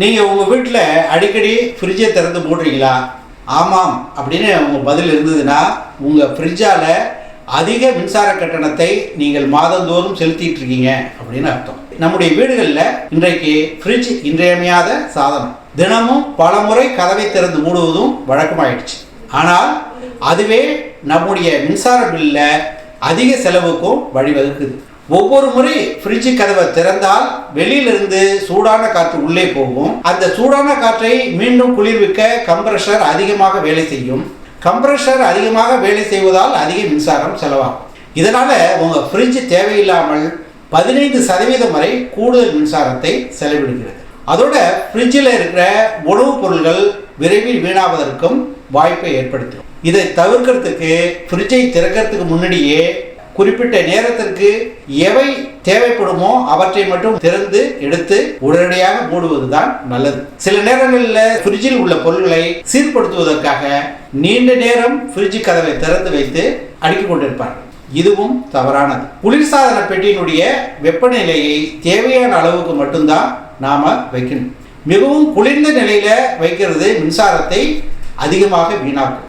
நீங்கள் உங்கள் வீட்டில் அடிக்கடி ஃப்ரிட்ஜை திறந்து போடுறீங்களா? ஆமாம். அப்படின்னு உங்கள் பதில் இருந்ததுன்னா உங்கள் ஃப்ரிட்ஜால் அதிக மின்சார கட்டணத்தை நீங்கள் மாதந்தோறும் செலுத்திட்டு இருக்கீங்க அப்படின்னு அர்த்தம். நம்முடைய வீடுகளில் இன்றைக்கு ஃப்ரிட்ஜ் இன்றியமையாத சாதனம். தினமும் பல முறை கதவை திறந்து மூடுவதும் வழக்கமாயிடுச்சு. ஆனால் அதுவே நம்முடைய மின்சார பில்ல அதிக செலவுக்கும் வழிவகுக்குது. ஒவ்வொரு முறை ஃப்ரிட்ஜ் கதவை திறந்தால் வெளியிலிருந்து சூடான காற்று உள்ளே போகும். அந்த சூடான காற்றை மீண்டும் குளிர்விக்க கம்ப்ரஷர் அதிகமாக வேலை செய்யும். கம்ப்ரஷர் அதிகமாக வேலை செய்வதால் அதிக மின்சாரம் செலவாகும். இதனால் உங்கள் ஃப்ரிட்ஜ் தேவையில்லாமல் பதினைந்து சதவீதம் வரை கூடுதல் மின்சாரத்தை செலவிடுகிறது. அதோட ஃப்ரிட்ஜில் இருக்கிற உணவுப் பொருள்கள் விரைவில் வீணாவதற்கும் வாய்ப்பை ஏற்படுத்தும். இதை தவிர்க்கிறதுக்கு ஃப்ரிட்ஜை திறக்கிறதுக்கு முன்னாடியே குறிப்பிட்ட நேரத்திற்கு எவை தேவைப்படுமோ அவற்றை மட்டும் திறந்து எடுத்து உடனடியாக மூடுவதுதான் நல்லது. சில நேரங்களில் ஃப்ரிட்ஜில் உள்ள பொருட்களை சீர்படுத்துவதற்காக நீண்ட நேரம் ஃப்ரிட்ஜ் கதவை திறந்து வைத்து அடுக்கிக் கொண்டிருப்பார்கள். இதுவும் தவறானது. குளிர்சாதன பெட்டியினுடைய வெப்பநிலையை தேவையான அளவுக்கு மட்டும்தான் நாம வைக்கணும். மிகவும் குளிர்ந்த நிலையில வைக்கிறது மின்சாரத்தை அதிகமாக வீணாக்கும்.